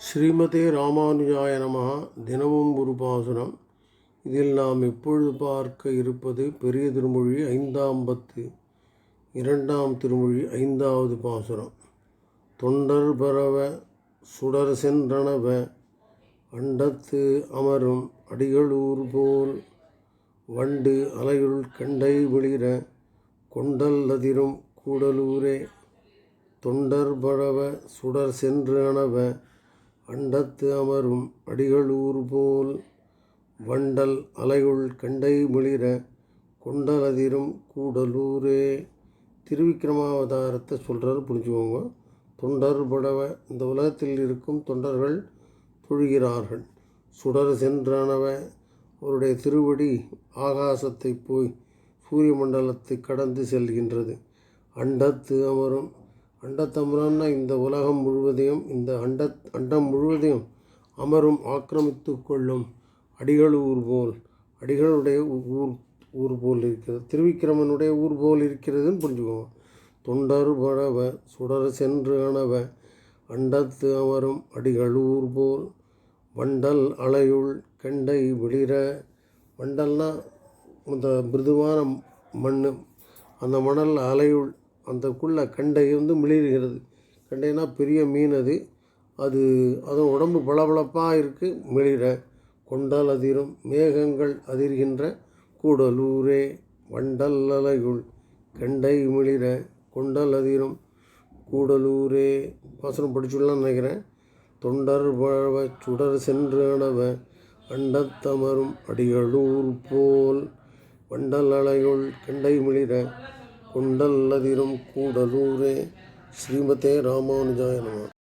ஸ்ரீமதே ராமானுஜாய நமஹ. தினமும் ஒரு பாசுரம். இதில் நாம் இப்பொழுது பார்க்க இருப்பது பெரிய திருமொழி ஐந்தாம் பத்து இரண்டாம் திருமொழி ஐந்தாவது பாசுரம். தொண்டர் பரவ சுடர் சென்றனவ அண்டத்து அமரும் அடிகளூர் போல் வண்டு அலையுள் கண்டை விளிர கொண்டல் அதிரும் கூடலூரே. தொண்டர் பரவ சுடர் சென்று அணவ அண்டத்து அமரும் அடிகளூர் போல் வண்டல் அலையுள் கண்டை மிளிர கொண்டலதிரும் கூடலூரே. திருவிக்கிரமாவதாரத்தை சொல்கிறாரு புரிஞ்சுக்கோங்க. தொண்டர் படவ இந்த உலகத்தில் இருக்கும் தொண்டர்கள் தொழுகிறார்கள். சுடர் சென்றனவ அவருடைய திருவடி ஆகாசத்தை போய் சூரிய மண்டலத்தை கடந்து செல்கின்றது. அண்டத்து அமரும் அண்டத்தமரம்னா இந்த உலகம் முழுவதையும் இந்த அண்ட அண்டம் முழுவதையும் அமரும் ஆக்கிரமித்து கொள்ளும் அடிகள் ஊர் போல் அடிகளுடைய ஊர் ஊர் போல் இருக்கிறது. திருவிக்கிரமனுடைய ஊர் போல் இருக்கிறதுன்னு புரிஞ்சுக்கோங்க. தொண்டர் பழவ சுடர் சென்று அணவ அண்டத்து அமரும் அடிகள் ஊர் போல் வண்டல் அலையுள் கெண்டை விளிர வண்டல்னால் இந்த மிருதுவான மண் அந்த மணல் அலையுள் அந்தக்குள்ளே கண்டை வந்து மிளிர்கிறது. கண்டைனா பெரிய மீன் அது. அது அதன் உடம்பு பளபளப்பாக இருக்குது மிளிர. கொண்டல் அதிரும் மேகங்கள் அதிர்கின்ற கூடலூரே வண்டல் அலையுள். கண்டை மிளிர கொண்டல் அதிரும் கூடலூரே. பாசனம் படிச்சுடலாம்னு நினைக்கிறேன். தொண்டர் பழவ சுடர் சென்று அண்டத்தமரும் அடிகளூர் போல். வண்டல் அலையுள் கண்டை மிளிர கொண்டல் அதிரும் கூடலூரே. ஸ்ரீமதே ராமானுஜாய நம.